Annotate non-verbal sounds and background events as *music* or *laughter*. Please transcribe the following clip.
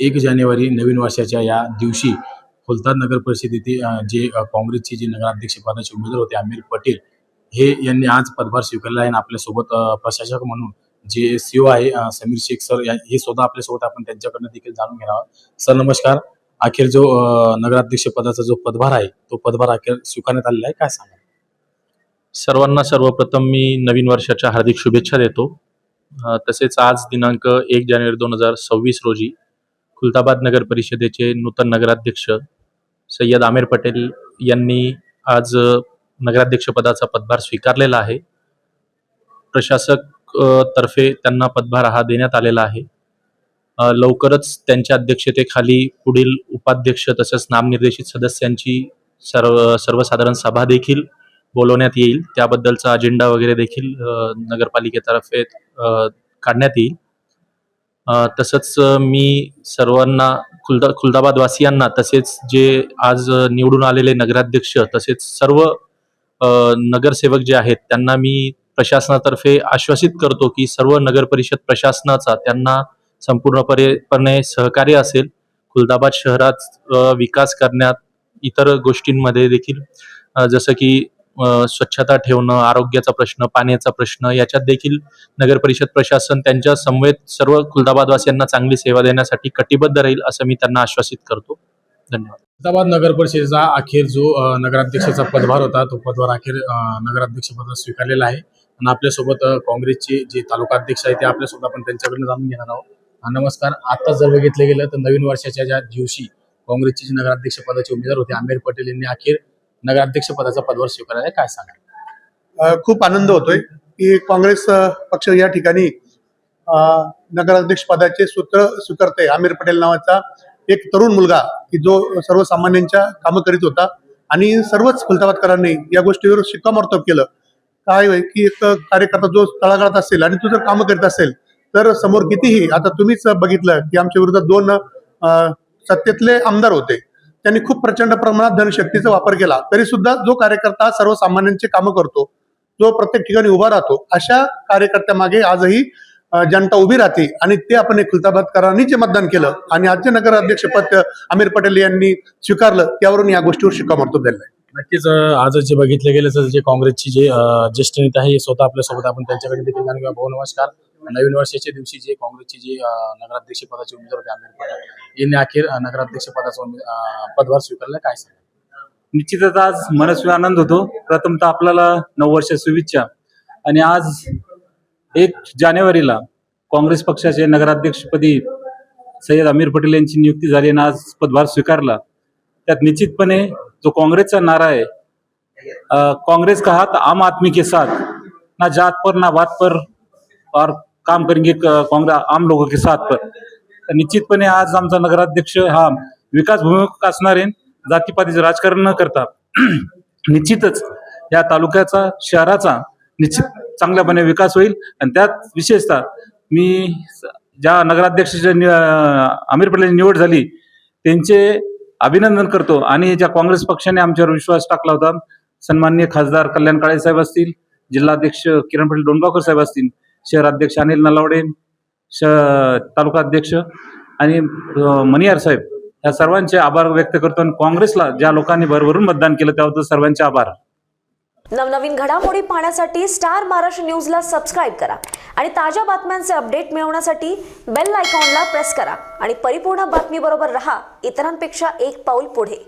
एक जानेवारी नवीन वर्षाच्या या दिवशी फुलताद नगर परिषदेतील जे काँग्रेसचे जे नगराध्यक्षपदाचे उमेदवार होते आमिर पटेल हे यांनी आज पदभार स्वीकारला आहे आणि आपल्यासोबत प्रशासक म्हणून जे सीओ आहे समीर शेख सर या- हे स्वतः आपल्यासोबत आपण त्यांच्याकडनं देखील जाणून घेणार आहोत. सर नमस्कार. अखेर जो नगराध्यक्ष पदाचा जो पदभार आहे तो पदभार अखेर स्वीकारण्यात आलेला आहे. काय सांगा सर्वांना सर्वप्रथम मी नवीन वर्षाच्या हार्दिक शुभेच्छा देतो. तसेच आज दिनांक एक जानेवारी दोन हजार सव्वीस रोजी खुलताबाद नगर परिषदेचे नूतन नगराध्यक्ष सय्यद आमिर पटेल यांनी आज नगराध्यक्षपदाचा पदभार स्वीकारलेला आहे. प्रशासक तर्फे त्यांना पदभार हा देण्यात आलेला आहे. लवकरच त्यांच्या अध्यक्षतेखाली पुढील उपाध्यक्ष तसेच नामनिर्देशित सदस्यांची सर्व सर्वसाधारण सभा देखील बोलवण्यात येईल. त्याबद्दलचा अजेंडा वगैरे देखील नगरपालिकेतर्फे काढण्यात येईल. तसंच मी सर्वांना खुलदा खुलदाबादवासियांना तसेच जे आज निवडून आलेले नगराध्यक्ष तसेच सर्व नगरसेवक जे आहेत त्यांना मी प्रशासनातर्फे आश्वासित करतो की सर्व नगर परिषद प्रशासनाचा त्यांना संपूर्णपणे सहकार्य असेल. खुलदाबाद शहरात विकास करण्यात इतर गोष्टींमध्ये देखील जसं की स्वच्छता ठेवणं आरोग्याचा प्रश्न पाण्याचा प्रश्न याच्यात देखील नगर परिषद प्रशासन त्यांच्या समवेत सर्व खुलदाबादवासियांना चांगली सेवा देण्यासाठी कटिबद्ध राहील असं मी त्यांना आश्वासित करतो. धन्यवाद. खुलदाबाद नगर परिषदेचा अखेर जो नगराध्यक्षाचा पदभार होता तो पदभार अखेर नगराध्यक्षपदा स्वीकारलेला आहे. आणि आपल्यासोबत काँग्रेसचे जे तालुका अध्यक्ष आहेत ते आपल्यासोबत आपण त्यांच्याकडनं जाणून घेणार आहोत. नमस्कार. आता जर बघितलं गेलं तर नवीन वर्षाच्या ज्या दिवशी काँग्रेसचे जे नगराध्यक्ष पदाचे उमेदवार होते आमिर पटेल यांनी अखेर नगराध्यक्ष पदाचा पदभार स्वीकारला आहे काय सांगा खूप आनंद होतोय की काँग्रेस पक्ष या ठिकाणी नगराध्यक्ष पदाचे सूत्र स्वीकारते आमिर पटेल नावाचा एक तरुण मुलगा की जो सर्वसामान्यांच्या कामं करीत होता आणि सर्वच खुलताबादकरांनी या गोष्टीवर शिक्कामोर्तब केलं. काय की एक कार्यकर्ता जो तळागाळात असेल आणि तो जर कामं करीत असेल तर समोर कितीही आता तुम्हीच बघितलं की आमच्या विरोधात दोन सत्तेतले आमदार होते. त्यांनी खूप प्रचंड प्रमाणात धनशक्तीचा वापर केला. तरी सुद्धा जो कार्यकर्ता सर्वसामान्यांचे कामं करतो जो प्रत्येक ठिकाणी उभा राहतो अशा कार्यकर्त्यामागे आजही जनता उभी राहते आणि ते आपण एकुलताबादकरांनी जे मतदान केलं आणि आजचे नगराध्यक्षपद आमिर पटेल यांनी स्वीकारलं त्यावरून या गोष्टीवर शिक्कामोर्तब झालेलं आहे. नक्कीच आज जे बघितलं गेलं तर जे काँग्रेसची जे ज्येष्ठ नेते आहे स्वतः आपल्यासोबत आपण त्यांच्याकडे देखील भाऊ नमस्कार. नवीन वर्षाच्या दिवशी जे काँग्रेसचे जे नगराध्यक्ष पदाचे उमेदवार होते आमिर पटेल यांनी अखेर नगराध्यक्ष पदाचा पदभार स्वीकारला. काय सांग निश्चितच आज मनस्वी आनंद होतो. प्रथमतः आपल्याला नऊ वर्ष शुभेच्छा. आणि आज एक जानेवारीला काँग्रेस पक्षाचे नगराध्यक्षपदी सय्यद आमिर पटेल यांची नियुक्ती झाली आणि आज पदभार स्वीकारला. त्यात निश्चितपणे जो काँग्रेसचा नारा आहे काँग्रेस का हात आम आदमी के साथ? ना जात पर ना बात पर और काम करेंगे काँग्रेस आम लोगों के साथ पर। तर निश्चितपणे आज आमचा नगराध्यक्ष हा विकास भूमिका असणारे आहे जातीपातीचं राजकारण न करता. *clears throat* निश्चितच या तालुक्याचा शहराचा निश्चित चांगल्यापणे विकास होईल. आणि त्यात विशेषतः मी ज्या नगराध्यक्षाच्या नि- आमिर पटेलची निवड झाली त्यांचे अभिनंदन करतो. आणि ज्या काँग्रेस पक्षाने आमच्यावर विश्वास टाकला होता सन्माननीय खासदार कल्याण काळे साहेब असतील जिल्हाध्यक्ष किरण पटेल डोणगावकर साहेब असतील शहराध्यक्ष अनिल नलावडे श तालुका अध्यक्ष आणि मनियार साहेब या सर्वांचे आभार व्यक्त करतो आणि काँग्रेसला ज्या लोकांनी भरभरून मतदान केलं त्याबद्दल सर्वांचे आभार. नवनवीन घडामोडी पाहण्यासाठी स्टार महाराष्ट्र न्यूजला सबस्क्राईब करा आणि ताज्या बातम्यांचे अपडेट मिळवण्यासाठी बेल आयकॉनला प्रेस करा आणि परिपूर्ण बातमीबरोबर रहा. इतरांपेक्षा एक पाऊल पुढे.